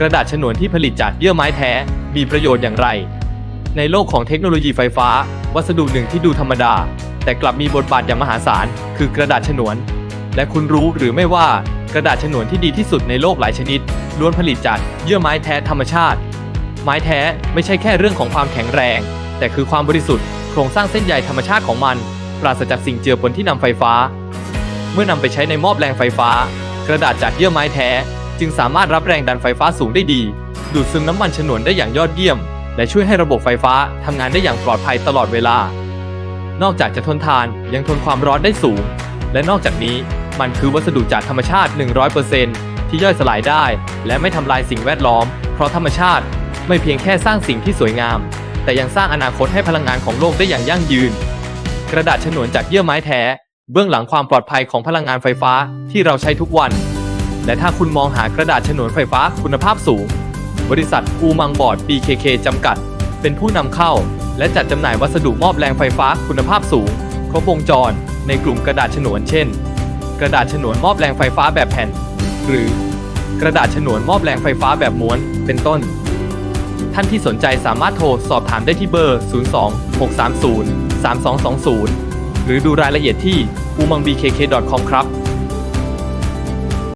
กระดาษฉนวนที่ผลิตจากเยื่อไม้แท้ มีประโยชน์อย่างไร ในโลกของเทคโนโลยีไฟฟ้า วัสดุหนึ่งที่ดูธรรมดา แต่กลับมีบทบาทอย่างมหาศาล คือกระดาษฉนวน และคุณรู้หรือไม่ว่ากระดาษฉนวนที่ดีที่สุดในโลกหลายชนิด ล้วนผลิตจากเยื่อไม้แท้ธรรมชาติ ไม้แท้ไม่ใช่แค่เรื่องของความแข็งแรง แต่คือความบริสุทธิ์โครงสร้างเส้นใยธรรมชาติของมัน ปราศจากสิ่งเจือปนที่นำไฟฟ้า เมื่อนำไปใช้ในหม้อแปลงไฟฟ้า กระดาษจากเยื่อไม้แท้ จึงสามารถรับแรงดันไฟฟ้าสูงได้ดี ดูดซึมน้ำมันฉนวนได้อย่างยอดเยี่ยม และช่วยให้ระบบไฟฟ้าทำงานได้อย่างปลอดภัยตลอดเวลา นอกจากจะทนทานยังทนความร้อนได้สูง และนอกจากนี้มันคือวัสดุจากธรรมชาติ 100%ที่ย่อยสลายได้ และไม่ทำลายสิ่งแวดล้อม เพราะธรรมชาติไม่เพียงแค่สร้างสิ่งที่สวยงาม แต่ยังสร้างอนาคตให้พลังงานของโลกได้อย่างยั่งยืน กระดาษฉนวนจากเยื่อไม้แท้ เบื้องหลังความปลอดภัยของพลังงานไฟฟ้าที่เราใช้ทุกวัน และถ้าคุณมองหากระดาษฉนวนไฟฟ้าคุณภาพสูง บริษัทอูมังบอร์ด BKK จำกัด เป็นผู้นำเข้า และจัดจำหน่ายวัสดุมอบแรงไฟฟ้าคุณภาพสูง ครบวงจร ในกลุ่มกระดาษฉนวนเช่น กระดาษฉนวนมอบแรงไฟฟ้าแบบแผ่น หรือกระดาษฉนวนมอบแรงไฟฟ้าแบบม้วน เป็นต้น ท่านที่สนใจสามารถโทรสอบถามได้ที่เบอร์ 02 630 3220 หรือดูรายละเอียดที่ umangbkk.com ครับ